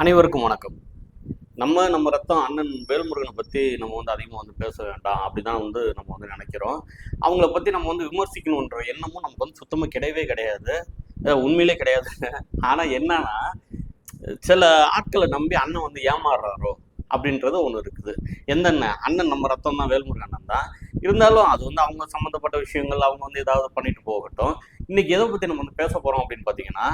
அனைவருக்கும் வணக்கம். நம்ம நம்ம ரத்தம் அண்ணன் வேல்முருகனை பற்றி நம்ம வந்து அதிகமாக வந்து பேச வேண்டாம். அப்படி தான் வந்து நம்ம வந்து நினைக்கிறோம். அவங்கள பற்றி நம்ம வந்து விமர்சிக்கணுன்ற எண்ணமும் நமக்கு வந்து சுத்தமாக கிடையவே கிடையாது. உண்மையிலே கிடையாது. ஆனால் என்னன்னா சில ஆட்களை நம்பி அண்ணன் வந்து ஏமாறுறாரோ அப்படின்றது ஒன்று இருக்குது. எந்தென்ன அண்ணன்? அண்ணன் நம்ம ரத்தம் தான் வேல்முருகன் அண்ணன் தான். இருந்தாலும் அது வந்து அவங்க சம்மந்தப்பட்ட விஷயங்கள் அவங்க வந்து ஏதாவது பண்ணிட்டு போகட்டும். இன்னைக்கு எதை பற்றி நம்ம வந்து பேச போகிறோம் அப்படின்னு பார்த்தீங்கன்னா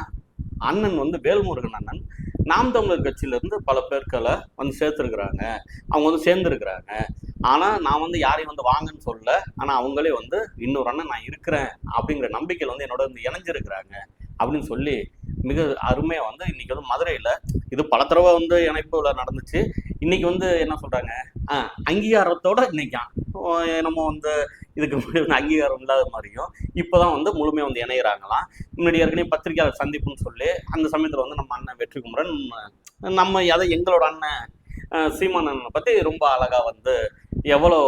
அண்ணன் வந்து வேல்முருகன் அண்ணன். நாம் தமிழர் கட்சியிலேருந்து பல பேர்களை வந்து சேர்த்துருக்குறாங்க. அவங்க வந்து சேர்ந்துருக்குறாங்க. ஆனால் நான் வந்து யாரையும் வந்து வாங்கன்னு சொல்ல ஆனால் அவங்களே வந்து இன்னொரு அண்ணன் நான் இருக்கிறேன். அப்படிங்கிற நம்பிக்கையில் வந்து என்னோட வந்து இணைஞ்சிருக்கிறாங்க. அப்படின்னு சொல்லி மிக அருமையாக வந்து இன்னைக்கு வந்து மதுரையில் இது பல தடவை வந்து இணைப்புல நடந்துச்சு. இன்றைக்கி வந்து என்ன சொல்கிறாங்க ஆ, அங்கீகாரத்தோட இன்னைக்கான் நம்ம வந்து இதுக்கு முன்னாடி அங்கீகாரம் இல்லாத மாதிரியும் இப்போ தான் வந்து முழுமையாக வந்து இணையிறாங்களாம். முன்னாடி ஏற்கனவே பத்திரிகையாளர் சந்திப்புன்னு சொல்லி அந்த சமயத்தில் வந்து நம்ம அண்ணன் வெற்றி குமரன் நம்ம அதை எங்களோட அண்ணன் அஹ், சீமான் அண்ணனை பற்றி ரொம்ப அழகாக வந்து எவ்வளோ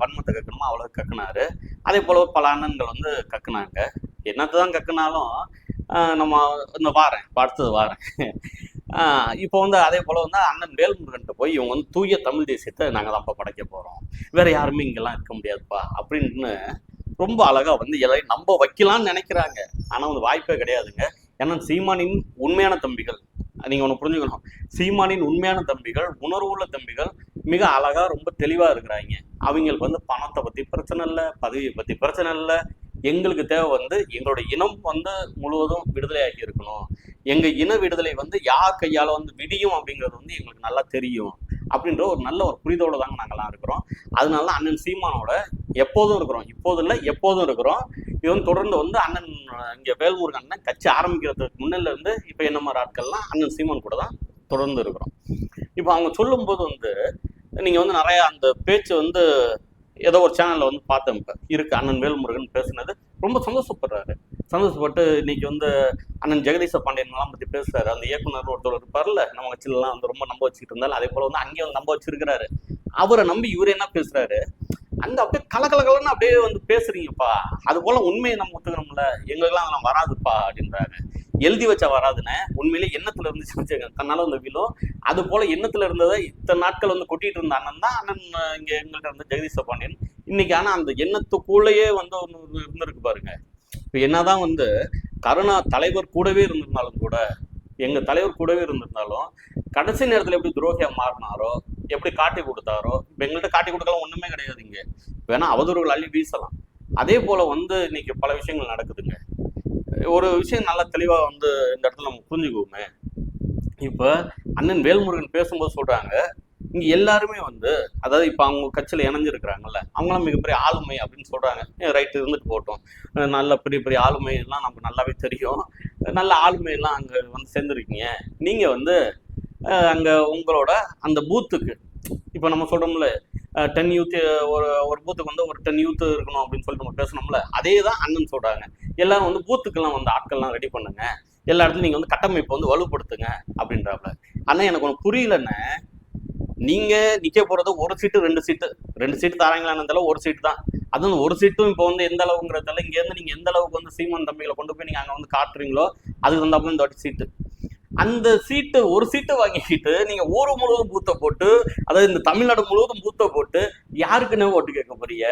வன்மத்தை கக்கணுமோ அவ்வளோ கக்குனாரு. அதே போல பல அண்ணன்கள் வந்து கக்குனாங்க. என்னத்தை தான் கக்குனாலும் நம்ம இந்த வாரேன் இப்ப அடுத்தது வாரேன். இப்போ வந்து அதே போல் வந்து அண்ணன் வேல்முருகன்ட்ட போய் இவங்க வந்து தூய தமிழ் தேசியத்தை நாங்கள் தான்ப்பா படைக்க போகிறோம் வேற யாருமே இங்கெல்லாம் இருக்க முடியாதுப்பா அப்படின்னு ரொம்ப அழகாக வந்து எல்லாரையும் நம்ப வைக்கலாம்னு நினைக்கிறாங்க. ஆனால் வந்து வாய்ப்பே கிடையாதுங்க. ஏன்னா சீமானின் உண்மையான தம்பிகள் நீங்கள் ஒன்று புரிஞ்சுக்கணும். சீமானின் உண்மையான தம்பிகள் உணர்வுள்ள தம்பிகள் மிக அழகாக ரொம்ப தெளிவாக இருக்கிறாங்க. அவங்களுக்கு வந்து பணத்தை பற்றி பிரச்சனை இல்லை பதவியை பற்றி பிரச்சனை இல்லை எங்களுக்கு தேவை வந்து எங்களோட இனம் வந்து முழுவதும் விடுதலையாகி இருக்கணும். எங்க இன விடுதலை வந்து யார் கையால வந்து விடியும் அப்படிங்கிறது வந்து எங்களுக்கு நல்லா தெரியும். அப்படின்ற ஒரு நல்ல ஒரு புரிதோடு தாங்க நாங்கள்லாம் இருக்கிறோம். அதனால தான் அண்ணன் சீமானோட எப்போதும் இருக்கிறோம். இப்போது இல்லை எப்போதும் இருக்கிறோம். இது வந்து தொடர்ந்து வந்து அண்ணன் இங்கே வேல்முருகன் அண்ணன் கட்சி ஆரம்பிக்கிறதுக்கு முன்னில இருந்து இப்போ என்ன மாதிரி ஆட்கள்லாம் அண்ணன் சீமான் கூட தான் தொடர்ந்து இருக்கிறோம். இப்போ அவங்க சொல்லும்போது வந்து நீங்கள் வந்து நிறையா அந்த பேச்சு வந்து ஏதோ ஒரு சேனலில் வந்து பார்த்தேன் இப்போ. இருக்கு அண்ணன் வேல்முருகன் பேசுனது. ரொம்ப சந்தோஷப்படுறாரு. சந்தோஷப்பட்டு இன்னைக்கு வந்து அண்ணன் ஜெகதீச பாண்டியன்லாம் பத்தி பேசுறாரு. அந்த இயக்குனர் ஒருத்தர் இருப்பார்ல நம்ம கட்சியிலலாம் வந்து ரொம்ப நம்ப வச்சுக்கிட்டு இருந்தாலும் அதே போல வந்து அங்கேயும் வந்து நம்ப வச்சிருக்கிறாரு. அவரை நம்பி இவர் என்ன பேசுறாரு? அங்க அப்படியே கலகலகலன்னு அப்படியே வந்து பேசுறீங்கப்பா. அது போல உண்மையை நம்ம ஒத்துக்கணும்ல. எங்களுக்கெல்லாம் அதெல்லாம் வராதுப்பா அப்படின்றாரு. எழுதி வச்சா வராதுன்னு உண்மையிலே எண்ணத்துல இருந்துச்சு தன்னால வந்து விழும். அது போல எண்ணத்துல இருந்ததை இத்தனை நாட்கள் வந்து கொட்டிட்டு இருந்த அண்ணன் தான் அண்ணன் இங்க எங்கள்கிட்ட இருந்த ஜெகதீஷ பாண்டியன். இன்னைக்கு ஆனால் அந்த எண்ணத்துக்குள்ளேயே வந்து ஒன்று இருந்திருக்கு பாருங்க. இப்போ என்னதான் வந்து கருணா தலைவர் கூடவே இருந்திருந்தாலும் கூட எங்க தலைவர் கூடவே இருந்திருந்தாலும் கடைசி நேரத்துல எப்படி துரோகியா மாறினாரோ எப்படி காட்டி கொடுத்தாரோ இப்போ எங்கள்கிட்ட காட்டி கொடுக்கலாம் ஒண்ணுமே கிடையாது இங்க. வேணா அவதூறுகள் அள்ளி வீசலாம். அதே போல வந்து இன்னைக்கு பல விஷயங்கள் நடக்குதுங்க. ஒரு விஷயம் நல்லா தெளிவா வந்து இந்த இடத்துல நம்ம புரிஞ்சுக்குவோமே. இப்போ அண்ணன் வேல்முருகன் பேசும்போது சொல்றாங்க இங்க எல்லாருமே வந்து அதாவது இப்ப அவங்க கட்சியில இணைஞ்சிருக்கிறாங்கல்ல அவங்களாம் மிகப்பெரிய ஆளுமை அப்படின்னு சொல்றாங்க. ரைட்டு இருந்துட்டு போட்டோம் நல்ல பெரிய பெரிய ஆளுமை எல்லாம் நமக்கு நல்லாவே தெரியும். நல்ல ஆளுமை எல்லாம் அங்க வந்து சேர்ந்துருக்கீங்க. நீங்க வந்து அங்கே அங்க உங்களோட அந்த பூத்துக்கு இப்ப நம்ம சொல்றோம்ல டென் யூத் ஒரு ஒரு பூத்துக்கு வந்து ஒரு டென் யூத் இருக்கணும் அப்படின்னு சொல்லிட்டு நம்ம பேசணும்ல அதே தான் அண்ணன் சொல்றாங்க. எல்லாரும் வந்து பூத்துக்கெல்லாம் வந்து ஆட்கள்லாம் ரெடி பண்ணுங்க. எல்லா இடத்துலையும் நீங்க வந்து கட்டமைப்பை வந்து வலுப்படுத்துங்க அப்படின்றாப்ல. ஆனால் எனக்கு ஒன்று புரியலன்னு நீங்க நிக்க போறது ஒரு சீட்டு ரெண்டு சீட்டு ரெண்டு சீட்டு தராங்களான்னு ஒரு சீட்டு தான். அது வந்து ஒரு சீட்டும் இப்போ வந்து எந்த அளவுங்கிறதால இங்க இருந்து நீங்க எந்த அளவுக்கு வந்து சீமான் தம்பிகளை கொண்டு போய் நீங்க அங்க வந்து காட்டுறீங்களோ அதுக்கு தகுந்தாப்புல இந்த வாட்டி சீட்டு அந்த சீட்டு ஒரு சீட்டு வாங்கிக்கிட்டு நீங்க ஊர் முழுவதும் பூத்த போட்டு அதாவது இந்த தமிழ்நாடு முழுவதும் பூத்த போட்டு யாருக்குன்னு ஓட்டு கேட்க போறீங்க?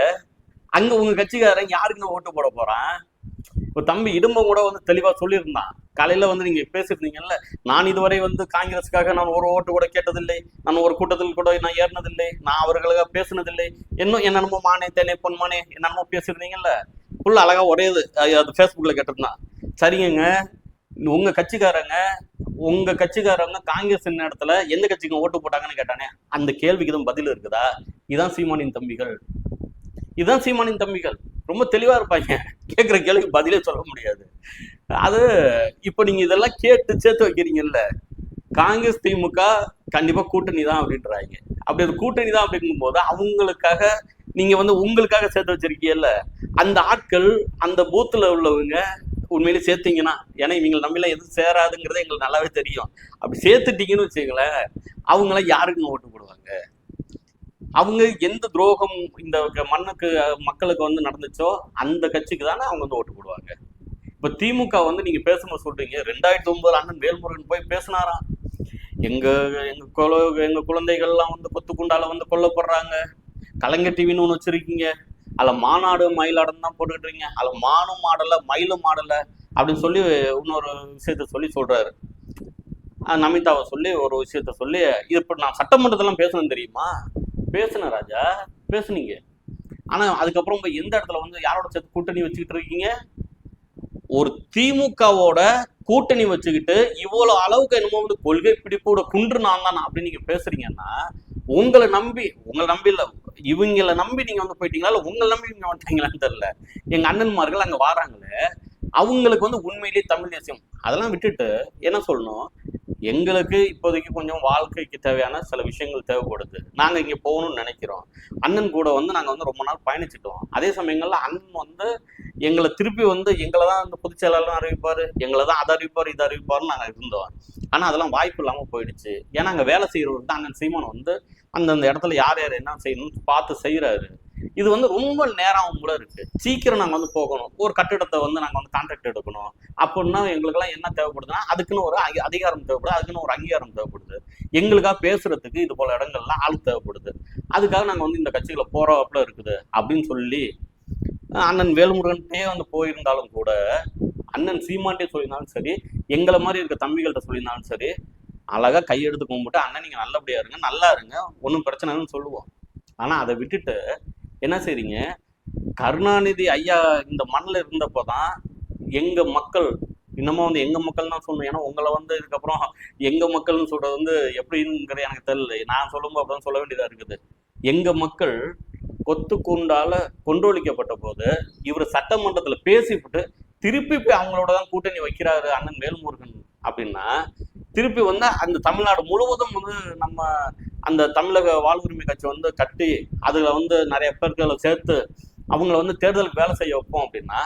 அங்க உங்க கட்சிக்காரன் யாருக்குன்னு ஓட்டு போட போறான்? இப்போ தம்பி இடும்பம் கூட வந்து தெளிவாக சொல்லியிருந்தான். காலையில் வந்து நீங்கள் பேசியிருந்தீங்கல்ல நான் இதுவரை வந்து காங்கிரஸுக்காக நான் ஒரு ஓட்டு கூட கேட்டதில்லை நான் ஒரு கூட்டத்தில் கூட நான் ஏறினதில்லை நான் அவர்களுக்காக பேசினதில்லை. இன்னும் என்னென்னமோ மானே தேனே பொன்மானே என்னென்னமோ பேசியிருந்தீங்கல்ல. ஃபுல் அழகா ஒரே இது அது- ஃபேஸ்புக்கில் கேட்டிருந்தான். சரிங்க உங்கள் கட்சிக்காரங்க உங்க கட்சிக்காரங்க காங்கிரஸ் இடத்துல எந்த கட்சிக்கு ஓட்டு போட்டாங்கன்னு கேட்டானே அந்த கேள்விக்கு தான் பதில் இருக்குதா? இதான் சீமானின் தம்பிகள். இதுதான் சீமானின் தம்பிகள். ரொம்ப தெளிவாக இருப்பாங்க. கேட்குற கேள்விக்கு பதிலே சொல்ல முடியாது. அது இப்போ நீங்கள் இதெல்லாம் கேட்டு சேர்த்து வைக்கிறீங்கல்ல காங்கிரஸ் திமுக கண்டிப்பாக கூட்டணி தான் அப்படின்றாங்க. அப்படி அது கூட்டணி தான் அப்படிங்கும்போது அவங்களுக்காக நீங்கள் வந்து உங்களுக்காக சேர்த்து வச்சிருக்கீங்கல்ல அந்த ஆட்கள் அந்த பூத்தில் உள்ளவங்க உண்மையிலே சேர்த்தீங்கன்னா ஏன்னா இவங்க நம்பிலாம் எதுவும் சேராதுங்கிறது எங்களுக்கு நல்லாவே தெரியும். அப்படி சேர்த்துட்டீங்கன்னு வச்சுங்களேன் அவங்களாம் யாருக்குங்க ஓட்டு போடுவாங்க? அவங்க எந்த துரோகம் இந்த மண்ணுக்கு மக்களுக்கு வந்து நடந்துச்சோ அந்த கட்சிக்கு தானே அவங்க வந்து ஓட்டு போடுவாங்க. இப்ப திமுக வந்து நீங்க பேசும்போது சொல்றீங்க ரெண்டாயிரத்தி ஒன்பது அண்ணன் வேல்முருகன் போய் பேசினாராம் எங்க எங்க குல எங்க குழந்தைகள்லாம் வந்து கொத்து குண்டால வந்து கொல்லப்படுறாங்க. கலைஞர் டிவின்னு ஒன்று வச்சிருக்கீங்க. அதில் மாநாடு மயிலாடுன்னு தான் போட்டுக்கிட்டு அதில் மானும் மாடல மயிலும் மாடல அப்படின்னு சொல்லி இன்னொரு விஷயத்த சொல்லி சொல்றாரு. நமிதாவை சொல்லி ஒரு விஷயத்த சொல்லி இது இப்போ நான் சட்டமன்றத்தெல்லாம் பேசணும் தெரியுமா? பேசுனேன் ராஜா பேசுனீங்க. ஆனா அதுக்கப்புறம் எந்த இடத்துல வந்து யாரோட சேர்த்து கூட்டணி வச்சுக்கிட்டு இருக்கீங்க? ஒரு திமுகவோட கூட்டணி வச்சுக்கிட்டு இவ்வளவு அளவுக்கு என்னமோ வந்து கொள்கை பிடிப்போட குன்று நான் தான் அப்படின்னு நீங்க பேசுறீங்கன்னா உங்களை நம்பி உங்களை நம்பி இல்ல இவங்களை நம்பி நீங்க வந்து போயிட்டீங்களா? இல்ல உங்களை நம்பி நீங்க வந்துட்டீங்களான்னு தெரியல. எங்க அண்ணன்மார்கள் அங்க வராங்களே அவங்களுக்கு வந்து உண்மையிலேயே தமிழ் தேசியம். அதெல்லாம் விட்டுட்டு என்ன சொல்லணும்? எங்களுக்கு இப்போதைக்கு கொஞ்சம் வாழ்க்கைக்கு தேவையான சில விஷயங்கள் தேவைப்படுது. நாங்கள் இங்கே போகணும்னு நினைக்கிறோம். அண்ணன் கூட வந்து நாங்கள் வந்து ரொம்ப நாள் பயணிச்சிட்டோம். அதே சமயங்களில் அண்ணன் வந்து எங்களை திருப்பி வந்து எங்களை தான் வந்து பொதுச் அறிவிப்பார். எங்களை தான் அதை அறிவிப்பார் இதை அறிவிப்பாருன்னு நாங்கள் இருந்தோம். ஆனால் அதெல்லாம் வாய்ப்பு இல்லாமல் போயிடுச்சு. ஏன்னா அங்கே வேலை செய்யறவர் தான் அண்ணன் சீமான் வந்து அந்தந்த இடத்துல யார் யார் என்ன செய்யணும்னு பார்த்து செய்கிறாரு இது வந்து ரொம்ப நேரம் கூட இருக்கு. சீக்கிரம் நாங்க வந்து போகணும். ஒரு கட்டிடத்தை வந்து நாங்க வந்து கான்ட்ராக்ட் எடுக்கணும். அப்படின்னா எங்களுக்கெல்லாம் என்ன தேவைப்படுதுன்னா அதுக்குன்னு ஒரு அங்கி- அதிகாரம் தேவைப்படுது. அதுக்குன்னு ஒரு அங்கீகாரம் தேவைப்படுது. எங்களுக்காக பேசுறதுக்கு இது போல இடங்கள்லாம் ஆள் தேவைப்படுது. அதுக்காக நாங்க வந்து இந்த கட்சிகளை போறப்பல இருக்குது. அப்படின்னு சொல்லி அண்ணன் வேல்முருகன்ட்டே வந்து போயிருந்தாலும் கூட அண்ணன் சீமான்ட்டே சொல்லியிருந்தாலும் சரி எங்களை மாதிரி இருக்க தம்பிகள்கிட்ட சொல்லியிருந்தாலும் சரி அழகா கையெடுத்து கும்பிட்டு அண்ணன் நீங்க நல்லபடியா இருங்க. நல்லா இருங்க. ஒன்றும் பிரச்சனைன்னு சொல்லுவோம். ஆனா அதை விட்டுட்டு என்ன செய்றீங்க? கருணாநிதி ஐயா இந்த மண்ணில் இருந்தப்போ தான் எங்கள் மக்கள் இன்னமும் வந்து எங்கள் மக்கள் தான் சொல்லணும். ஏன்னா உங்களை வந்து இதுக்கப்புறம் எங்கள் மக்கள்னு சொல்கிறது வந்து எப்படிங்கிறது எனக்கு தெரியல. நான் சொல்லும்போது அப்படிதான் சொல்ல வேண்டியதாக இருக்குது. எங்கள் மக்கள் கொத்து கூண்டால் கொன்றொழிக்கப்பட்ட போது இவர் சட்டமன்றத்தில் பேசிவிட்டு திருப்பி போய் அவங்களோட தான் கூட்டணி வைக்கிறாரு அண்ணன் வேல்முருகன் அப்படின்னா திருப்பி வந்து அந்த தமிழ்நாடு முழுவதும் வந்து நம்ம அந்த தமிழக வாழ்வுரிமை கட்சி வந்து கட்டி அதுல வந்து நிறைய பேர்களை சேர்த்து அவங்கள வந்து தேர்தலுக்கு வேலை செய்ய வைப்போம் அப்படின்னா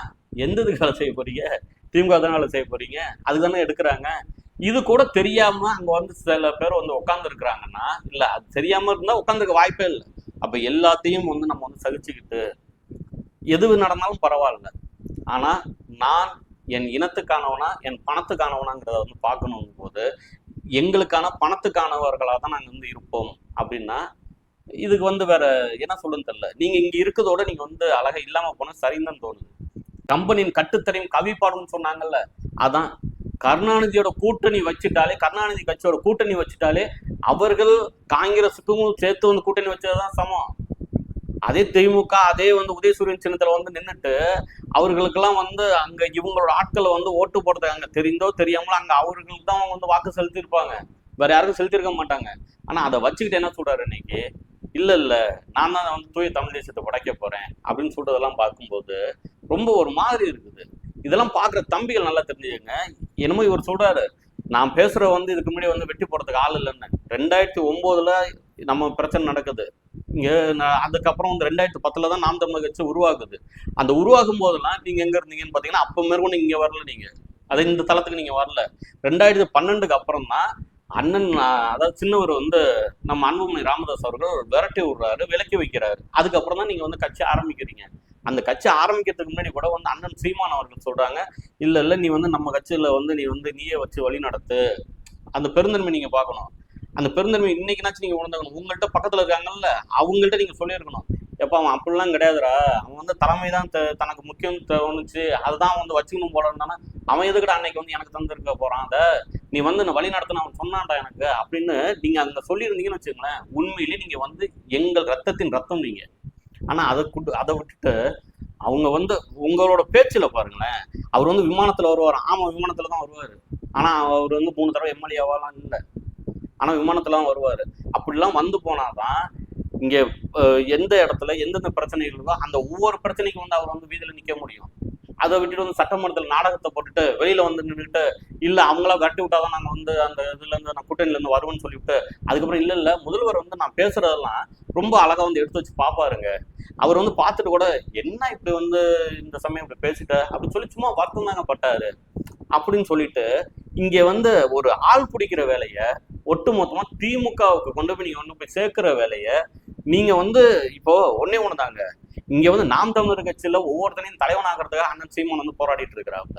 எந்த இதுக்கு வேலை செய்ய போறீங்க? திமுக தானே வேலை செய்ய போறீங்க? அதுதானே எடுக்கிறாங்க. இது கூட தெரியாம அங்க வந்து சில பேர் வந்து உட்கார்ந்து இருக்கிறாங்கன்னா இல்ல அது தெரியாம இருந்தா உட்காந்துருக்க வாய்ப்பே இல்லை. அப்ப எல்லாத்தையும் வந்து நம்ம வந்து சகிச்சுக்கிட்டு எது நடந்தாலும் பரவாயில்ல. ஆனா நான் என் இனத்துக்கானவனா என் பணத்துக்கானவனாங்கிறத வந்து பார்க்கணும் போது எங்களுக்கான பணத்துக்கானவர்களாக தான் நாங்கள் வந்து இருப்போம் அப்படின்னா இதுக்கு வந்து வேற என்ன சொல்லுன்னு தெரியல. நீங்க இங்க இருக்கிறதோட நீங்க வந்து அழகா இல்லாம போனா சரின்னு தான் தோணுது. கம்பெனியின் கட்டுத்தரையும் கவி பாடும்னு சொன்னாங்கல்ல அதான் கருணாநிதியோட கூட்டணி வச்சுட்டாலே கருணாநிதி கட்சியோட கூட்டணி வச்சுட்டாலே அவர்கள் காங்கிரஸுக்கும் சேர்த்து வந்து கூட்டணி வச்சதுதான் சமம். அதே திமுக அதே வந்து உதயசூரியன் சின்னத்தில் வந்து நின்றுட்டு அவர்களுக்கெல்லாம் வந்து அங்க இவங்களோட ஆட்களை வந்து ஓட்டு போடுறது அங்க தெரிந்தோ தெரியாமலோ அங்க அவர்களுக்கு தான் வந்து வாக்கு செலுத்தியிருப்பாங்க. வேற யாருக்கும் செலுத்திருக்க மாட்டாங்க. ஆனா அதை வச்சுக்கிட்டு என்ன சொல்றாரு இன்னைக்கு? இல்ல இல்ல நான் தான் வந்து தூய தமிழ் தேசத்தை உடைக்க போறேன் அப்படின்னு சொல்றதெல்லாம் பார்க்கும்போது ரொம்ப ஒரு மாதிரி இருக்குது. இதெல்லாம் பாக்குற தம்பிகள் நல்லா தெரிஞ்சுக்கங்க. என்னமோ இவர் சொல்றாரு நான் பேசுற வந்து இதுக்கு முன்னாடி வந்து வெட்டி போறதுக்கு ஆள் இல்லைன்னு. ரெண்டாயிரத்தி ஒன்பதுல நம்ம பிரச்சனை நடக்குது. இங்கே நான் அதுக்கப்புறம் வந்து ரெண்டாயிரத்தி பத்தில் தான் நாம் தமிழர் கட்சி உருவாகுது. அந்த உருவாகும் போதெல்லாம் நீங்கள் எங்கே இருந்தீங்கன்னு பார்த்தீங்கன்னா அப்போ மேற்கொண்டு இங்கே வரல நீங்கள் அது இந்த தளத்துக்கு நீங்கள் வரல. ரெண்டாயிரத்தி பன்னெண்டுக்கு அப்புறம் தான் அண்ணன் அதாவது சின்னவர் வந்து நம்ம அன்புமணி ராமதாஸ் அவர்கள் விரட்டி விடுறாரு விலக்கி வைக்கிறாரு. அதுக்கப்புறம் தான் நீங்கள் வந்து கட்சி ஆரம்பிக்கிறீங்க. அந்த கட்சி ஆரம்பிக்கிறதுக்கு முன்னாடி கூட வந்து அண்ணன் சீமான் அவர்கள் சொல்கிறாங்க இல்லை இல்லை நீ வந்து நம்ம கட்சியில் வந்து நீ வந்து நீயே வச்சு வழி நடத்து. அந்த பெருந்தன்மை நீங்கள் பார்க்கணும். அந்த பெருந்தன்மை இன்னைக்குனாச்சும் நீங்க உணர்ந்தாகணும் உங்கள்கிட்ட பக்கத்துல இருக்காங்கல்ல அவங்கள்ட்ட நீங்க சொல்லியிருக்கணும். எப்ப அவன் அப்படிலாம் கிடையாதுடா. அவன் வந்து தலைமை தான் த- தனக்கு முக்கியம் தோணுச்சு அதுதான் வந்து வச்சுக்கணும் போல இருந்தானா அவன் எதுக்குடா அன்னைக்கு வந்து எனக்கு தந்திருக்க போறான்? அதை நீ வந்து நான் வழி நடத்தின அவன் சொன்னான்டா எனக்கு அப்படின்னு நீங்க அங்க சொல்லியிருந்தீங்கன்னு வச்சுக்கோங்களேன் உண்மையிலேயே நீங்க வந்து எங்கள் ரத்தத்தின் ரத்தம் நீங்க. ஆனா அதை குட்டு அதை விட்டுட்டு அவங்க வந்து உங்களோட பேச்சுல பாருங்களேன் அவர் வந்து விமானத்துல வருவார் ஆமா விமானத்துல தான் வருவார். ஆனா அவர் வந்து மூணு தடவை எம்எல்ஏவாலாம் இல்லை. ஆனா விமானத்துலாம் வருவார். வருவாரு அப்படிலாம் வந்து போனாதான் இங்க எந்த இடத்துல எந்தெந்த பிரச்சனைகள் இருக்கோ அந்த ஒவ்வொரு பிரச்சனைக்கும் வந்து அவர் வந்து வீதியில நிக்க முடியும். அதை விட்டுட்டு வந்து சட்டமன்றத்தில் நாடகத்தை போட்டுட்டு வெளியில வந்து நின்றுட்டு இல்ல அவங்களா கட்டி விட்டாதான் நாங்க வந்து அந்த இதுல இருந்து நான் இருந்து வருவேன்னு சொல்லிவிட்டு அதுக்கப்புறம் இல்ல இல்ல முதல்வர் வந்து நான் பேசுறதெல்லாம் ரொம்ப அழகா வந்து எடுத்து வச்சு பாப்பாருங்க. அவர் வந்து பார்த்துட்டு கூட என்ன இப்படி வந்து இந்த சமயம் இப்படி பேசிட்ட? அப்படின்னு சொல்லி சும்மா வருத்தம் தாங்க பட்டாரு. அப்படின்னு சொல்லிட்டு இங்க வந்து ஒரு ஆள் பிடிக்கிற வேலையை ஒட்டு மொத்தமாக திமுகவுக்கு கொண்டு போய் நீங்க கொண்டு போய் சேர்க்கிற வேலையை நீங்க வந்து இப்போ ஒன்னே ஒண்ணுதாங்க இங்க வந்து நாம் தமிழர் கட்சியில ஒவ்வொருத்தனையும் தலைவனாகிறதுக்காக அண்ணன் சீமான் வந்து போராடிட்டு இருக்கிறாங்க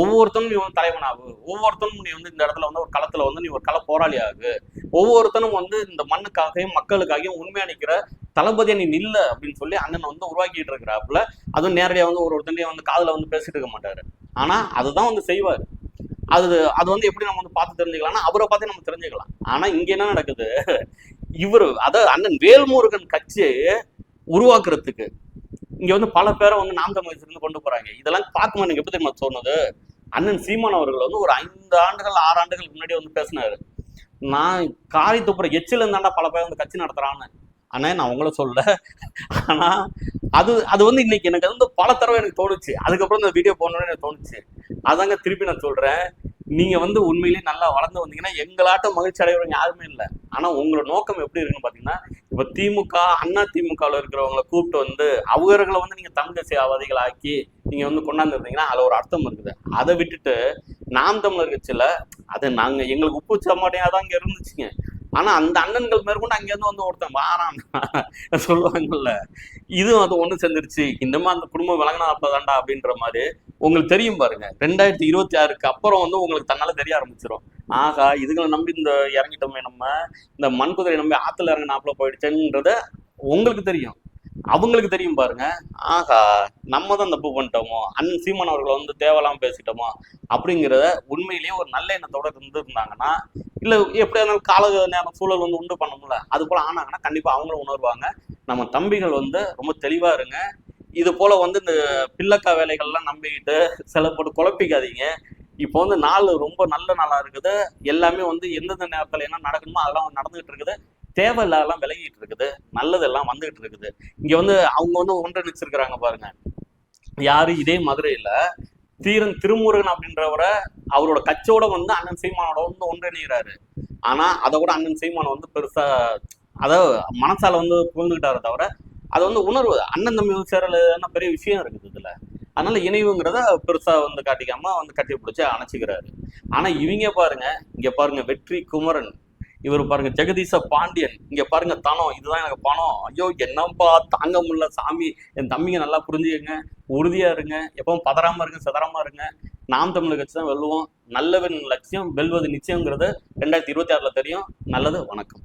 ஒவ்வொருத்தனும் நீ வந்து தலைவனாகு ஒவ்வொருத்தனும் நீ வந்து இந்த இடத்துல வந்து ஒரு களத்துல வந்து நீ ஒரு கள போராளி ஆகு. ஒவ்வொருத்தனும் வந்து இந்த மண்ணுக்காகவும் மக்களுக்காகவும் உண்மையா நிக்கிற தளபதியை நீ நில்ல அப்படின்னு சொல்லி அண்ணன் வந்து உருவாக்கிட்டு இருக்கிறாப்புல. அதுவும் நேரடியாக வந்து ஒரு ஒருத்தனையும் வந்து காதில் வந்து பேசிட்டு இருக்க மாட்டாரு. ஆனா அதுதான் வந்து செய்வாரு. அது அது வந்து எப்படி நம்ம வந்து பார்த்து தெரிஞ்சுக்கலாம்னா அவரை பார்த்தே நம்ம தெரிஞ்சுக்கலாம். ஆனா இங்க என்ன நடக்குது? இவர் அதாவது அண்ணன் வேல்முருகன் கட்சி உருவாக்குறதுக்கு இங்க வந்து பல பேரை வந்து நாம் தமிழ்ச்சிருந்து கொண்டு போறாங்க. இதெல்லாம் பார்க்கும்போது எனக்கு எப்படி தெரியுமா சொன்னது அண்ணன் சீமான் அவர்கள் வந்து ஒரு ஐந்து ஆண்டுகள் ஆறு ஆண்டுகளுக்கு முன்னாடி வந்து பேசினாரு. நான் காரி துப்புற எச்சில் இருந்தாண்டா பல பேர் வந்து கட்சி நடத்துறான்னு. ஆனா நான் உங்களை சொல்ல. ஆனா அது அது வந்து இன்னைக்கு எனக்கு வந்து பல தடவை எனக்கு தோணுச்சு. அதுக்கப்புறம் இந்த வீடியோ போனோடனே எனக்கு தோணுச்சு. அதாங்க திருப்பி நான் சொல்றேன். நீங்க வந்து உண்மையிலேயே நல்லா வளர்ந்து வந்தீங்கன்னா எங்களாட்டம் மகிழ்ச்சி அடைகிறவங்க யாருமே இல்லை. ஆனா உங்களோட நோக்கம் எப்படி இருக்குன்னு பாத்தீங்கன்னா இப்ப திமுக அண்ணா திமுகவில் இருக்கிறவங்களை கூப்பிட்டு வந்து அவர்களை வந்து நீங்க தமிழ் தேசியவாதிகள் ஆக்கி நீங்க வந்து கொண்டாந்து இருந்தீங்கன்னா அதுல ஒரு அர்த்தம் இருக்குது. அதை விட்டுட்டு நாம் தமிழர் கட்சியில அது நாங்க எங்களுக்கு உப்பு சமாட்டியா தான் இங்க இருந்துச்சுங்க. ஆனா அந்த அண்ணன்கள் மேற்கொண்டு அங்கேருந்து வந்து ஒருத்தன் வாரான். சொல்லுவாங்கல்ல. இதுவும் அது ஒண்ணு சேர்ந்துருச்சு. இன்னுமா அந்த குடும்பம் விளங்கினா அப்பதான்டா அப்படின்ற மாதிரி உங்களுக்கு தெரியும் பாருங்க. ரெண்டாயிரத்தி இருபத்தி ஆறுக்கு அப்புறம் வந்து உங்களுக்கு தன்னால தெரிய ஆரம்பிச்சிடும் ஆகா இதுகளை நம்பி இந்த இறங்கிட்டோமே நம்ம. இந்த மண் குதிரை நம்பி ஆத்துல இறங்கினாப்புல போயிடுச்சுன்றத உங்களுக்கு தெரியும். அவங்களுக்கு தெரியும் பாருங்க. ஆகா நம்ம தான் தப்பு பண்ணிட்டோமோ? அண்ணன் சீமான் அவர்களை வந்து தேவையில்லாம பேசிட்டோமோ? அப்படிங்கிறத உண்மையிலேயே ஒரு நல்ல எண்ணத்தோட இருந்திருந்தாங்கன்னா இல்லை எப்படியா இருந்தாலும் கால நேரம் சூழல் வந்து உண்டு பண்ணணும்ல அது போல ஆனாங்கன்னா கண்டிப்பாக அவங்களும் உணர்வாங்க. நம்ம தம்பிகள் வந்து ரொம்ப தெளிவாக இருங்க. இது போல வந்து இந்த பில்லக்கா வேலைகள்லாம் நம்பிக்கிட்டு சில போட்டு குழப்பிக்காதீங்க. இப்போ வந்து நாள் ரொம்ப நல்ல நாளாக இருக்குது. எல்லாமே வந்து எந்தெந்த நேரத்தில் என்ன நடக்கணுமோ அதெல்லாம் நடந்துகிட்டு இருக்குது. தேவையில்லாதெல்லாம் விலகிட்டு இருக்குது. நல்லதெல்லாம் வந்துகிட்டு இருக்குது. இங்கே வந்து அவங்க வந்து ஒன்றிணைச்சிருக்கிறாங்க பாருங்க. யாரும் இதே மதுரையில் தீரன் திருமுருகன் அப்படின்றவரை அவரோட கட்சியோட வந்து அண்ணன் சீமானோட வந்து ஒன்றிணைகிறாரு ஆனா அதை கூட அண்ணன் சீமானை வந்து பெருசா அதாவது மனசால வந்து புரிஞ்சுக்கிட்டாரு தவிர அது வந்து உணர்வு. அண்ணன் தம்பி சேரல் சேரல பெரிய விஷயம் இருக்குது இதுல. அதனால இணைவுங்கிறத பெருசா வந்து காட்டிக்காம வந்து கட்டி பிடிச்சி அணைச்சிக்கிறாரு. ஆனா இவங்க பாருங்க இங்க பாருங்க வெற்றி குமரன். இவர் பாருங்க ஜெகதீச பாண்டியன். இங்க பாருங்க தனம். இதுதான் எனக்கு பணம். ஐயோ என்னப்பா தாங்க முடியல சாமி. என் தம்பிங்க நல்லா புரிஞ்சுக்கங்க. உறுதியா இருங்க. எப்பவும் பதறாம இருங்க சிதறாம இருங்க. நாம் தமிழ் கட்சி தான் வெல்லுவோம். நல்லவன் லட்சியம் வெல்வது நிச்சயங்கிறது ரெண்டாயிரத்தி இருபத்தி ஆறுல தெரியும். நல்லது வணக்கம்.